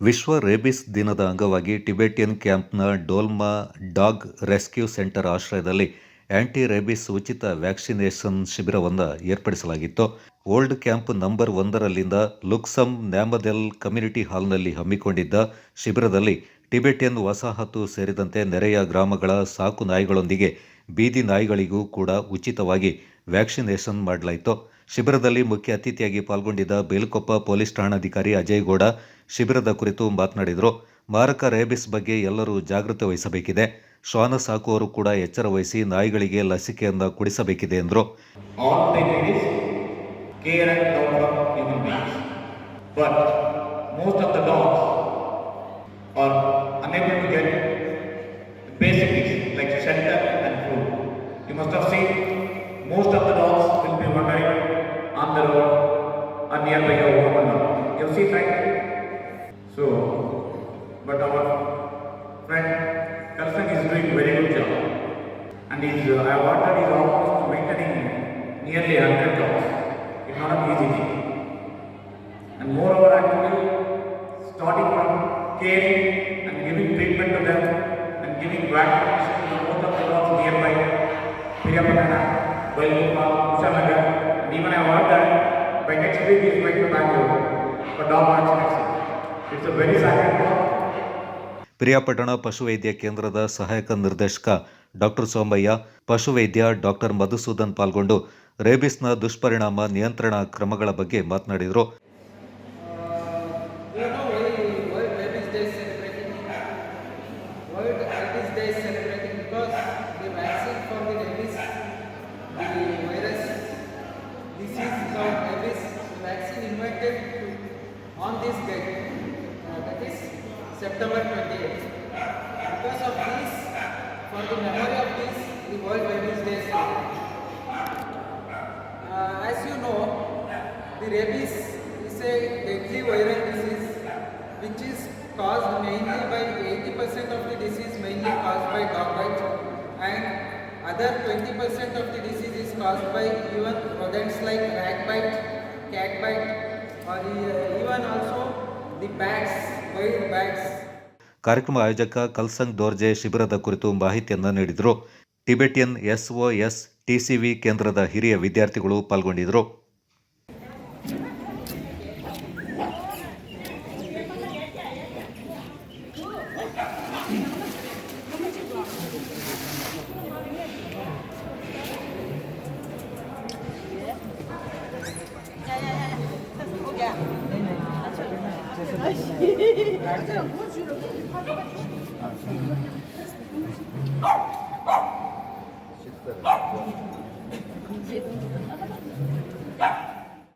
ವಿಶ್ವ ರೇಬಿಸ್ ದಿನದ ಅಂಗವಾಗಿ ಟಿಬೆಟಿಯನ್ ಕ್ಯಾಂಪ್ನ ಡೋಲ್ಮಾ ಡಾಗ್ ರೆಸ್ಕ್ಯೂ ಸೆಂಟರ್ ಆಶ್ರಯದಲ್ಲಿ ಆಂಟಿ ರೇಬಿಸ್ ಉಚಿತ ವ್ಯಾಕ್ಸಿನೇಷನ್ ಶಿಬಿರವನ್ನು ಏರ್ಪಡಿಸಲಾಗಿತ್ತು. ಓಲ್ಡ್ ಕ್ಯಾಂಪ್ ನಂಬರ್ ಒಂದರಲ್ಲಿಂದ ಲುಕ್ಸಮ್ ನ್ಯಾಮದೆಲ್ ಕಮ್ಯುನಿಟಿ ಹಾಲ್ನಲ್ಲಿ ಹಮ್ಮಿಕೊಂಡಿದ್ದ ಶಿಬಿರದಲ್ಲಿ ಟಿಬೆಟಿಯನ್ ವಸಾಹತು ಸೇರಿದಂತೆ ನೆರೆಯ ಗ್ರಾಮಗಳ ಸಾಕು ನಾಯಿಗಳೊಂದಿಗೆ ಬೀದಿ ನಾಯಿಗಳಿಗೂ ಕೂಡ ಉಚಿತವಾಗಿ ವ್ಯಾಕ್ಸಿನೇಷನ್ ಮಾಡಲಾಯಿತು. ಶಿಬಿರದಲ್ಲಿ ಮುಖ್ಯ ಅತಿಥಿಯಾಗಿ ಪಾಲ್ಗೊಂಡಿದ್ದ ಬೇಲ್ಕೊಪ್ಪ ಪೊಲೀಸ್ ಠಾಣಾಧಿಕಾರಿ ಅಜಯ್ ಗೌಡ ಶಿಬಿರದ ಕುರಿತು ಮಾತನಾಡಿದರು ಮಾರಕ ರೇಬಿಸ್ ಬಗ್ಗೆ ಎಲ್ಲರೂ ಜಾಗೃತಿ ವಹಿಸಬೇಕಿದೆ ಶ್ವಾನ ಸಾಕುವವರು ಕೂಡ ಎಚ್ಚರ ವಹಿಸಿ ನಾಯಿಗಳಿಗೆ ಲಸಿಕೆಯಿಂದ ಕುಡಿಸಬೇಕಿದೆ ಎಂದರು Most of the dogs will be. On the road or nearby your home and all. You have seen right? So, but our friend Kalsan is doing very good job. And his uh, awarded is almost maintaining nearly 100 dogs. It's not an easy thing. And moreover, actually, starting from caring and giving treatment to them and giving vaccination to most of the dogs nearby Pirapatana, Vailkupa, Ushanagar, and even I heard that by next week he is going to Bangalore for dog vaccination. It's a very silent dog. Piriyapatna ಪಶುವೈದ್ಯ ಕೇಂದ್ರದ ಸಹಾಯಕ ನಿರ್ದೇಶಕ doctor Somaiah ಪಶುವೈದ್ಯ doctor Madhusudan ಪಾಲ್ಗೊಂಡು ರೇಬಿಸ್ನ ದುಷ್ಪರಿಣಾಮ ನಿಯಂತ್ರಣ ಕ್ರಮಗಳ ಬಗ್ಗೆ ಮಾತನಾಡಿದರು World Rabies Day is celebrating? World Rabies Day celebrating because the vaccine for the on this date, uh, that is September 28th. Because of this, for the memory of this, the World Rabies Day is. Uh, as you know, the rabies is a deadly viral disease which is caused mainly by 80% of the disease mainly caused by dog bite and other 20% of the disease is caused by even rodents like rat bite, cat bite ಕಾರ್ಯಕ್ರಮ ಆಯೋಜಕ ಕಲ್ಸಂಗ್ ದೋರ್ಜೆ ಶಿಬಿರದ ಕುರಿತು ಮಾಹಿತಿಯನ್ನು ನೀಡಿದರು. Tibetan SOS ಟಿಸಿವಿ ಕೇಂದ್ರದ ಹಿರಿಯ ವಿದ್ಯಾರ್ಥಿಗಳು ಪಾಲ್ಗೊಂಡಿದ್ದರು Oh!